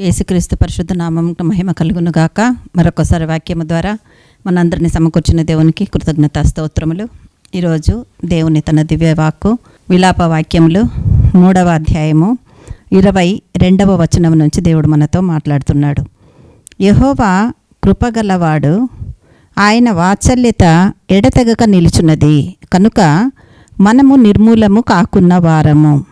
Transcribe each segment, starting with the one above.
యేసుక్రీస్తు పరిశుద్ధ నామం మహిమ కలుగును గాక. మరొకసారి వాక్యము ద్వారా మనందరిని సమకూర్చిన దేవునికి కృతజ్ఞత స్తోత్రములు. ఈరోజు దేవుని తన దివ్య వాక్కు విలాప వాక్యములు మూడవ అధ్యాయము ఇరవై రెండవ వచనం నుంచి దేవుడు మనతో మాట్లాడుతున్నాడు. యహోవా కృపగలవాడు ఆయన వాత్సల్యత ఎడతెగక నిలుచున్నది. కనుక మనము నిర్మూలము కాకున్న వారము.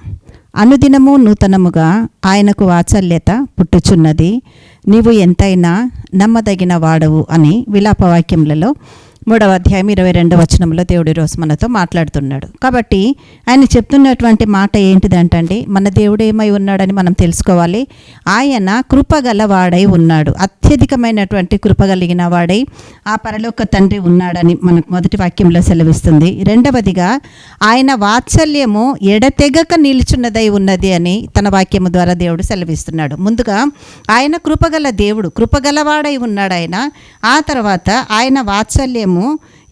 అనుదినము నూతనముగా ఆయనకు వాత్సల్యత పుట్టుచున్నది. నీవు ఎంతైనా నమ్మదగిన వాడవు అని విలాపవాక్యములలో మూడవ అధ్యాయం ఇరవై రెండవ వచనంలో దేవుడు ఈరోజు మనతో మాట్లాడుతున్నాడు. కాబట్టి ఆయన చెప్తున్నటువంటి మాట ఏంటిదంటండి? మన దేవుడు ఏమై ఉన్నాడని మనం తెలుసుకోవాలి. ఆయన కృపగల వాడై ఉన్నాడు. అత్యధికమైనటువంటి కృప కలిగిన వాడై ఆ పరలోక తండ్రి ఉన్నాడని మనకు మొదటి వాక్యంలో సెలవిస్తుంది. రెండవదిగా ఆయన వాత్సల్యము ఎడతెగక నిలుచున్నదై ఉన్నది అని తన వాక్యము ద్వారా దేవుడు సెలవిస్తున్నాడు. ముందుగా ఆయన కృపగల దేవుడు కృపగలవాడై ఉన్నాడు ఆయన ఆ తర్వాత ఆయన వాత్సల్యము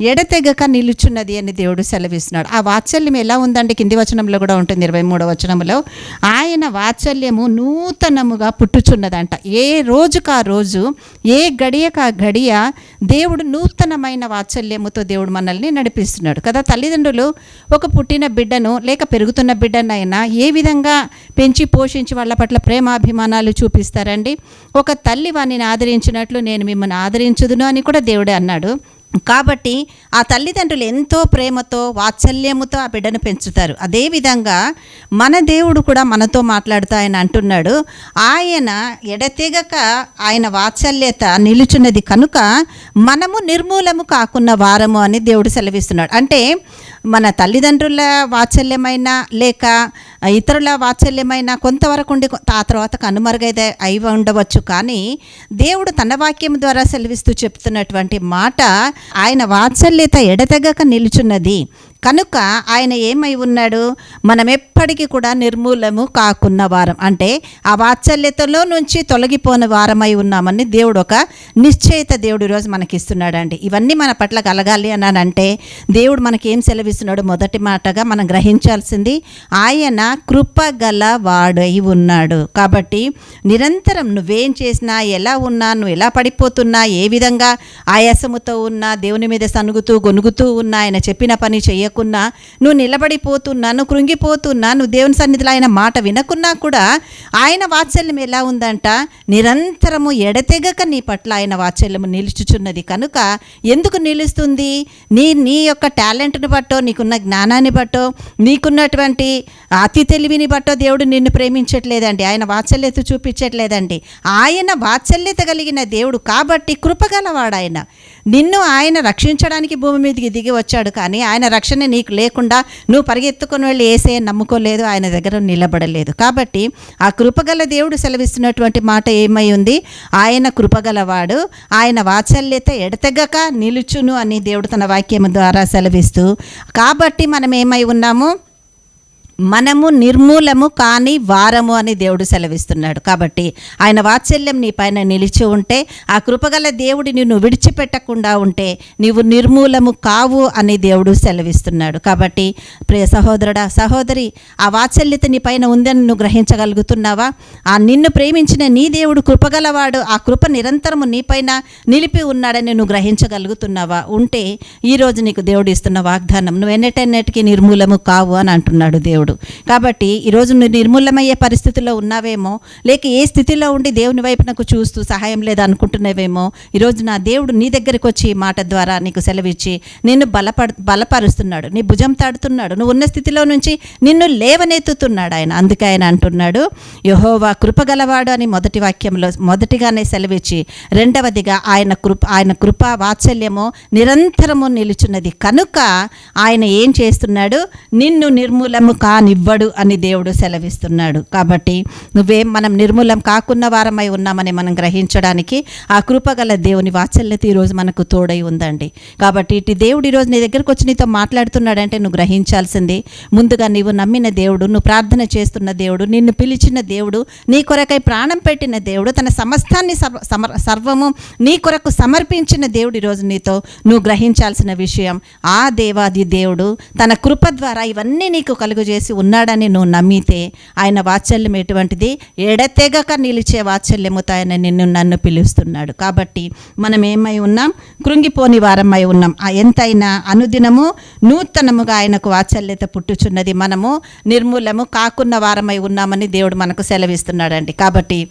ఎడతెగక నిలుచున్నది అని దేవుడు సెలవిస్తున్నాడు. ఆ వాత్సల్యం ఎలా ఉందండి? కింది వచనంలో కూడా ఉంటుంది ఇరవై మూడవ వచనంలో ఆయన వాత్సల్యము నూతనముగా పుట్టుచున్నదంట. ఏ రోజుకు ఆ రోజు ఏ గడియక గడియ దేవుడు నూతనమైన వాత్సల్యముతో దేవుడు మనల్ని నడిపిస్తున్నాడు. కదా తల్లిదండ్రులు ఒక పుట్టిన బిడ్డను లేక పెరుగుతున్న బిడ్డనైనా ఏ విధంగా పెంచి పోషించి వాళ్ళ పట్ల ప్రేమాభిమానాలు చూపిస్తారండి? ఒక తల్లి వానిని ఆదరించినట్లు నేను మిమ్మల్ని ఆదరించుదును అని కూడా దేవుడే అన్నాడు. కాబట్టి ఆ తల్లిదండ్రులు ఎంతో ప్రేమతో వాత్సల్యముతో ఆ బిడ్డను పెంచుతారు. అదేవిధంగా మన దేవుడు కూడా మనతో మాట్లాడుతూ ఆయన అంటున్నాడు ఆయన ఎడతెగక ఆయన వాత్సల్యత నిలుచున్నది కనుక మనము నిర్మూలము కాకున్న వారము అని దేవుడు సెలవిస్తున్నాడు. అంటే మన తల్లిదండ్రుల వాత్సల్యమైన లేక ఇతరుల వాత్సల్యమైన కొంతవరకు ఉండి ఆ తర్వాత కనుమరుగైతే అయి ఉండవచ్చు. కానీ దేవుడు తన వాక్యం ద్వారా సెలవిస్తూ చెప్తున్నటువంటి మాట ఆయన వాత్సల్యత ఎడతెగక నిలుచున్నది. కనుక ఆయన ఏమై ఉన్నాడు? మనం ఎప్పటికీ కూడా నిర్మూలము కాకున్న వారం. అంటే ఆ వాత్సల్యతలో నుంచి తొలగిపోని వారమై ఉన్నామని దేవుడు ఒక నిశ్చయిత దేవుడు ఈరోజు మనకి ఇస్తున్నాడండి ఇవన్నీ మన పట్ల కలగాలి అని అంటే దేవుడు మనకి ఏం సెలవిస్తున్నాడు మొదటి మాటగా మనం గ్రహించాల్సింది ఆయన కృప గల వాడై ఉన్నాడు. కాబట్టి నిరంతరం నువ్వేం చేసినా ఎలా ఉన్నా నువ్వు ఎలా పడిపోతున్నా ఏ విధంగా ఆయాసముతో ఉన్నా దేవుని మీద సనుగుతూ గొనుగుతూ ఉన్నా ఆయన చెప్పిన పని చెయ్య చేయకున్నా నువ్వు నిలబడిపోతున్నా నువ్వు కృంగిపోతున్నా నువ్వు దేవుని సన్నిధిలో ఆయన మాట వినకున్నా కూడా ఆయన వాత్సల్యం ఎలా ఉందంట? నిరంతరము ఎడతెగక నీ పట్ల ఆయన వాత్సల్యము నిలుచుచున్నది. కనుక ఎందుకు నిలుస్తుంది? నీ నీ యొక్క టాలెంట్ని బట్టో నీకున్న జ్ఞానాన్ని బట్టో నీకున్నటువంటి అతి తెలివిని బట్టో దేవుడు నిన్ను ప్రేమించట్లేదండి. ఆయన వాత్సల్యత చూపించట్లేదండి. ఆయన వాత్సల్యత కలిగిన దేవుడు కాబట్టి కృపగలవాడు ఆయన నిన్ను ఆయన రక్షించడానికి భూమి మీదకి దిగి వచ్చాడు కానీ ఆయన రక్షణ నీకు లేకుండా నువ్వు పరిగెత్తుకుని వెళ్ళి ఏసే నమ్ముకోలేదు ఆయన దగ్గర నిలబడలేదు. కాబట్టి ఆ కృపగల దేవుడు సెలవిస్తున్నటువంటి మాట ఏమై ఉంది? ఆయన కృపగలవాడు ఆయన వాత్సల్యత ఎడతెగక నిలుచును అని దేవుడు తన వాక్యం ద్వారా సెలవిస్తూ కాబట్టి మనం ఏమై ఉన్నాము? మనము నిర్మూలము కాని వారము అని దేవుడు సెలవిస్తున్నాడు. కాబట్టి ఆయన వాత్సల్యం నీ పైన నిలిచి ఉంటే ఆ కృపగల దేవుడి నిన్ను విడిచిపెట్టకుండా ఉంటే నీవు నిర్మూలము కావు అని దేవుడు సెలవిస్తున్నాడు. కాబట్టి ప్రియ సహోదరుడా సహోదరి ఆ వాత్సల్యత నీ పైన ఉందని నువ్వు గ్రహించగలుగుతున్నావా? ఆ నిన్ను ప్రేమించిన నీ దేవుడు కృపగలవాడు ఆ కృప నిరంతరము నీపైన నిలిపి ఉన్నాడని నువ్వు గ్రహించగలుగుతున్నావా? ఉంటే ఈరోజు నీకు దేవుడు ఇస్తున్న వాగ్దానం నువ్వు ఎన్నటెన్నటికీ నిర్మూలము కావు అని అంటున్నాడు దేవుడు. కాబట్టి ఈరోజు నువ్వు నిర్మూలమయ్యే పరిస్థితిలో ఉన్నావేమో లేక ఏ స్థితిలో ఉండి దేవుని వైపునకు చూస్తూ సహాయం లేదు అనుకుంటున్నావేమో ఈరోజు నా దేవుడు నీ దగ్గరికి వచ్చి ఈ మాట ద్వారా నీకు సెలవిచ్చి నిన్ను బలపడు బలపరుస్తున్నాడు. నీ భుజం తాడుతున్నాడు. నువ్వు ఉన్న స్థితిలో నుంచి నిన్ను లేవనెత్తుతున్నాడు ఆయన. అందుకే ఆయన అంటున్నాడు యహోవా కృపగలవాడు అని మొదటి వాక్యంలో మొదటిగానే సెలవిచ్చి రెండవదిగా ఆయన కృప ఆయన కృప వాత్సల్యము నిరంతరము నిలుచున్నది. కనుక ఆయన ఏం చేస్తున్నాడు? నిన్ను నిర్మూలము కా కానివ్వడు అని దేవుడు సెలవిస్తున్నాడు. కాబట్టి నువ్వేం మనం నిర్మూలం కాకున్న వారమై ఉన్నామని మనం గ్రహించడానికి ఆ కృపగల దేవుని వాత్సల్యత ఈరోజు మనకు తోడై ఉందండి. కాబట్టి ఇటు దేవుడు ఈరోజు నీ దగ్గరకు వచ్చి నీతో మాట్లాడుతున్నాడంటే నువ్వు గ్రహించాల్సింది ముందుగా నీవు నమ్మిన దేవుడు నువ్వు ప్రార్థన చేస్తున్న దేవుడు నిన్ను పిలిచిన దేవుడు నీ కొరకై ప్రాణం పెట్టిన దేవుడు తన సమస్తాన్ని సర్వ- సమర్- సర్వము నీ కొరకు సమర్పించిన దేవుడు ఈరోజు నీతో నువ్వు గ్రహించాల్సిన విషయం ఆ దేవాది దేవుడు తన కృప ద్వారా ఇవన్నీ నీకు కలుగజేసి చేసి ఉన్నాడని నువ్వు నమ్మితే ఆయన వాత్సల్యం ఎటువంటిది? ఎడతెగక నిలిచే వాత్సల్యముతో ఆయన నిన్ను నన్ను పిలుస్తున్నాడు. కాబట్టి మనం ఏమై ఉన్నాం? కృంగిపోని వారమై ఉన్నాం. ఆ ఎంతైనా అనుదినము నూతనముగా ఆయనకు వాత్సల్యత పుట్టుచున్నది మనము నిర్మూలము కాకున్న వారమై ఉన్నామని దేవుడు మనకు సెలవిస్తున్నాడండి. కాబట్టి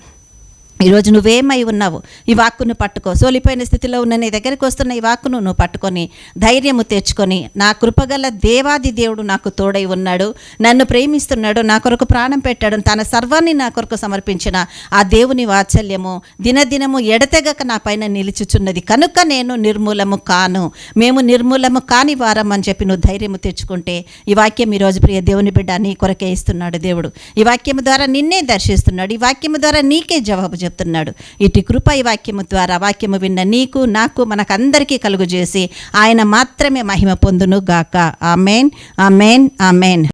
ఈరోజు నువ్వేమై ఉన్నావు? ఈ వాక్కును పట్టుకో. సోలిపోయిన స్థితిలో ఉన్న నీ దగ్గరికి వస్తున్న ఈ వాక్కును నువ్వు పట్టుకొని ధైర్యము తెచ్చుకొని నా కృపగల దేవాది దేవుడు నాకు తోడై ఉన్నాడు. నన్ను ప్రేమిస్తున్నాడు నా కొరకు ప్రాణం పెట్టాడు తన సర్వాన్ని నా కొరకు సమర్పించిన ఆ దేవుని వాత్సల్యము దినదినము ఎడతెగక నా పైన నిలుచుచున్నది. కనుక నేను నిర్మూలము కాను. మేము నిర్మూలము కాని వారం అని చెప్పి నువ్వు ధైర్యము తెచ్చుకుంటే ఈ వాక్యం ఈరోజు ప్రియ దేవుని బిడ్డ నీ కొరకే ఇస్తున్నాడు దేవుడు. ఈ వాక్యము ద్వారా నిన్నే దర్శిస్తున్నాడు. ఈ వాక్యము ద్వారా నీకే జవాబు చెప్తున్నాడు. ఇటు కృప ఈ వాక్యము ద్వారా వాక్యము విన్న నీకు నాకు మనకందరికీ కలుగు చేసి ఆయన మాత్రమే మహిమ పొందును గాక ఆమెన్ ఆమెన్ ఆమెన్.